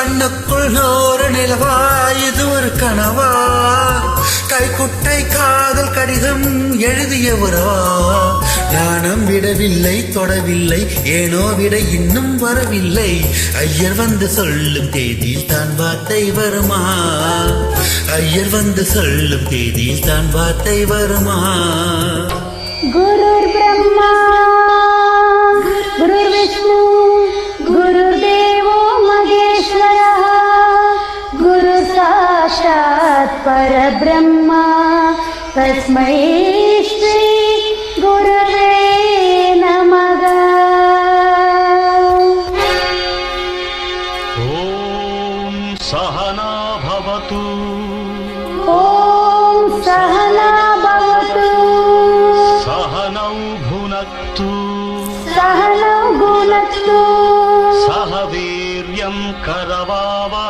கண்ணுக்குள் நூறு நிலவா இது ஒரு கனவா? கைக்குட்டை காதல் கடிதம் எழுதிய உறவா ஞானம் விடவில்லை தொடவில்லை ஏனோ விட இன்னும் வரவில்லை. ஐயர் வந்து சொல்லும் தேதியில் தான் வார்த்தை வருமா? ஐயர் வந்து சொல்லும் தேதியில் தான் வார்த்தை வருமா? குரு பிரம்மா குரு விஷ்ணு. परब्रह्मा तस्मै श्री गुरवे नमः। ॐ सहना भवतु। ॐ सहना भवतु। सहनौ भुनक्तु। सहनौ भुनक्तु। सह वीर्यं करवावहै सह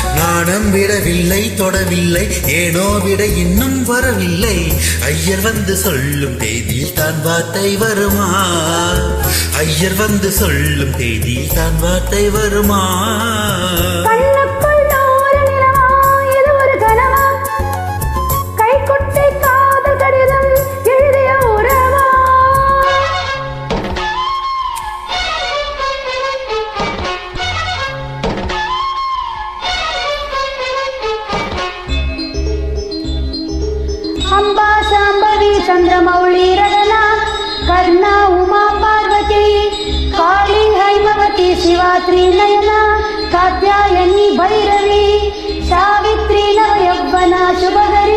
நாணம் விடவில்லை தொடவில்லை ஏனோ விட இன்னும் வரவில்லை. ஐயர் வந்து சொல்லும் தேதியில் தான் வார்த்தை வருமா? ஐயர் வந்து சொல்லும் தேதியில் தான் வார்த்தை வருமா? గాయత్రి నయన కాత్యాయని భైరవి సావిత్రి నవ యవ్వన శుభహరి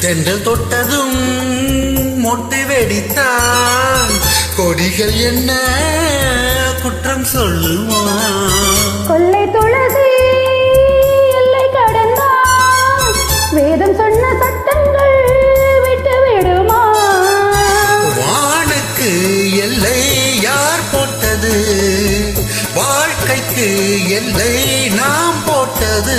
தென்றல் தொட்டதும் மொட்டு வெடித்தான். கொடிகள் என்ன குற்றம் சொல்லுமா கொள்ளை எல்லை கடந்தான் வேதம் சொன்ன சட்டங்கள் விட்டு விடுமா வானுக்கு எல்லை யார் போட்டது? வாழ்க்கைக்கு எல்லை நாம் போட்டது.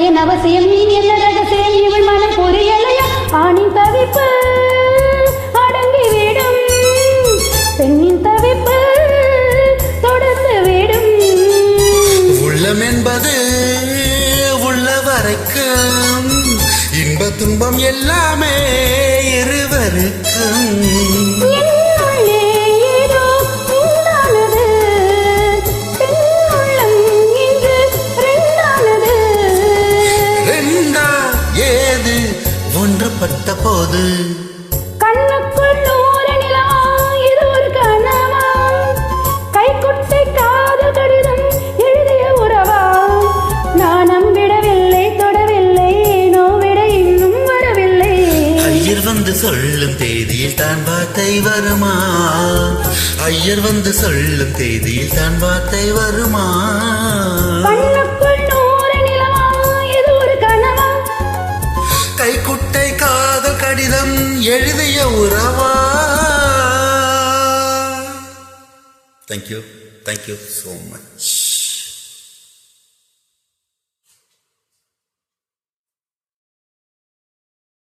இளமையின் அவசியம் நீ என்ன ரகசியம்? இவள் மனம் புரியலையா ஆணின் தவிப்பு அடங்கிவிடும் பெண்ணின் தவிப்பு தொடர்ந்து விடும். உள்ளம் என்பது உள்ள வரைக்கும் இன்ப துன்பம் எல்லாமே இருவருக்கும். தான் வார்த்தை வருமா? ஐயர் வந்து சொல்லும் தேதியில் தான் வார்த்தை வருமா? கைக்குட்டை காதல் கடிதம் எழுதிய உறவா? Thank you thank you so much